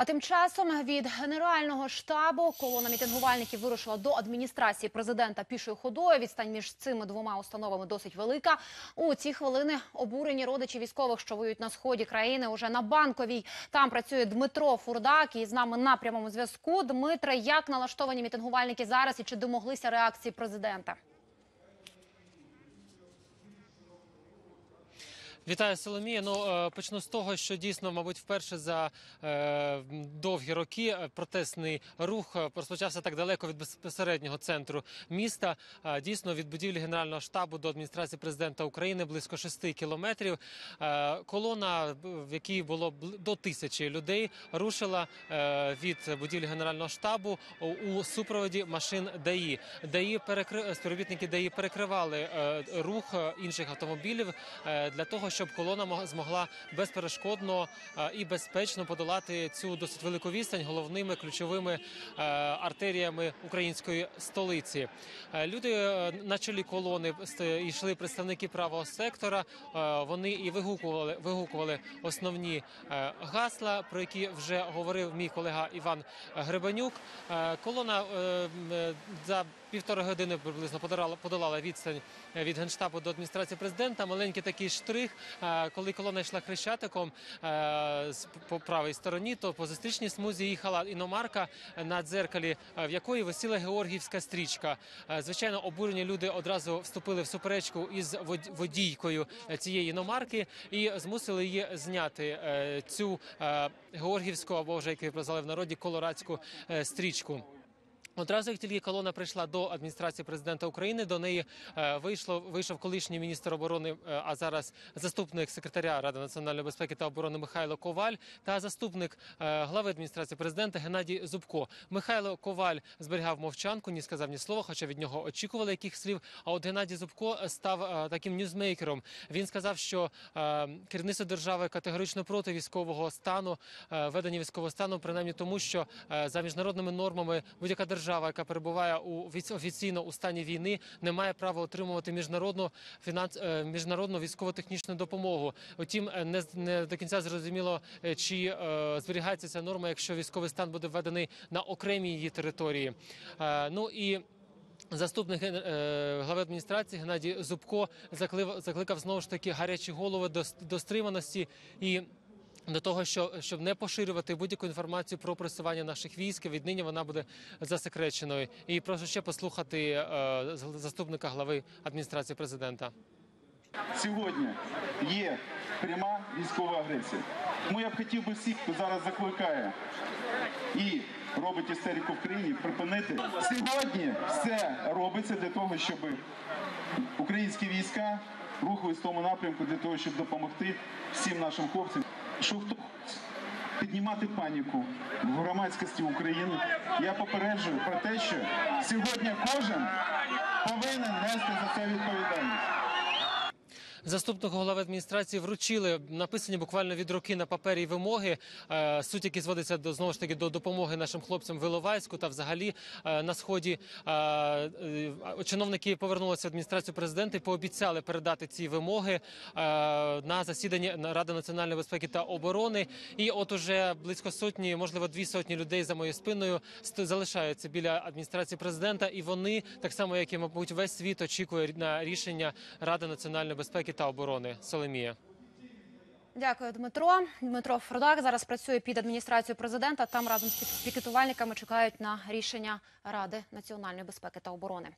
А тим часом від генерального штабу колона мітингувальників вирушила до адміністрації президента пішою ходою. Відстань між цими двома установами досить велика. У ці хвилини обурені родичі військових, що воюють на сході країни, уже на банковій. Там працює Дмитро Фурдак і з нами на прямому зв'язку. Дмитре, як налаштовані мітингувальники зараз і чи домоглися реакції президента? Вітаю Соломія. Ну е, почну з того, що дійсно, мабуть, вперше за е, довгі роки е, протестний рух е, розпочався так далеко від безпосереднього центру міста. Дійсно, від будівлі генерального штабу до адміністрації президента України близько 6 кілометрів. Е, Колона, в якій було до тисячі людей, рушила е, від будівлі генерального штабу у- супроводі машин ДАІ. ДАІ перекри... співробітники ДАІ перекривали е, рух інших автомобілів е, для того, щоб колона мог- змогла безперешкодно е, і безпечно подолати цю досить велику відстань головними ключовими е, артеріями української столиці. Е, Люди на чолі колони йшли представники правого сектора. Вони і вигукували вигукували основні гасла, про які вже говорив мій колега Іван Гребенюк. Колона за півтори години приблизно подолала, подолала відстань від генштабу до адміністрації президента. Маленький такий штрих, е, коли колона йшла хрещатиком е, по правій стороні, то по зустрічній смузі їхала іномарка на дзеркалі, е, в якої висіла георгіївська стрічка. Е, Звичайно, обурені люди одразу вступили в суперечку із водійкою е, цієї іномарки і змусили її зняти е, цю е, георгіївську або вже як її прозвали в народі колорадську е, стрічку. Одразу як тільки колона прийшла до адміністрації президента України, до неї е, вийшло вийшов колишній міністр оборони, е, а зараз заступник секретаря Ради національної безпеки та оборони Михайло Коваль та заступник е, глави адміністрації президента Геннадій Зубко. Михайло Коваль зберігав мовчанку, ні сказав ні слова, хоча від нього очікували яких слів. А от Геннадій Зубко став таким ньюзмейкером. Він сказав, що керівництво держави категорично проти військового стану, ведення військового стану, принаймні тому, що за міжнародними нормами будь-яка держава, яка перебуває у офіційно у стані війни, не має права отримувати міжнародну фінанс е, міжнародну військово-технічну допомогу. Утім, е, не не до кінця зрозуміло, е, чи е, зберігається ця норма, якщо військовий стан буде введений на окремій її території. Е, Ну і Заступник глави адміністрації Геннадій Зубко закликав знову ж таки гарячі голови до, до стриманості і. До того, що щоб не поширювати будь-яку інформацію про просування наших військ, віднині вона буде засекреченою. І прошу ще послухати е, заступника глави адміністрації президента. Сьогодні є пряма військова агресія. Тому я б хотів би всіх, хто зараз закликає і робить істерику в країні, припинити. Сьогодні все робиться для того, щоб українські війська рухались в тому напрямку для того, щоб допомогти всім нашим хлопцям. Що хто піднімати паніку в громадськості України, я попереджую про те, що сьогодні кожен повинен нести за це відповідальність. Заступнику голови адміністрації вручили написані буквально від руки на папері вимоги. е, Суть, які зводиться до знову ж таки до допомоги нашим хлопцям в Іловайську та взагалі е, на сході. Е, Чиновники повернулися в адміністрацію президента і пообіцяли передати ці вимоги на засіданні Ради національної безпеки та оборони. І от уже близько сотні, можливо, дві сотні людей за моєю спиною залишаються біля адміністрації президента, і вони так само, як і мабуть весь світ очікує на рішення Ради національної безпеки та оборони. Соломія. Дякую, Дмитро. Дмитро Фродак зараз працює під адміністрацією президента. Там разом з пік- пікетувальниками чекають на рішення Ради національної безпеки та оборони.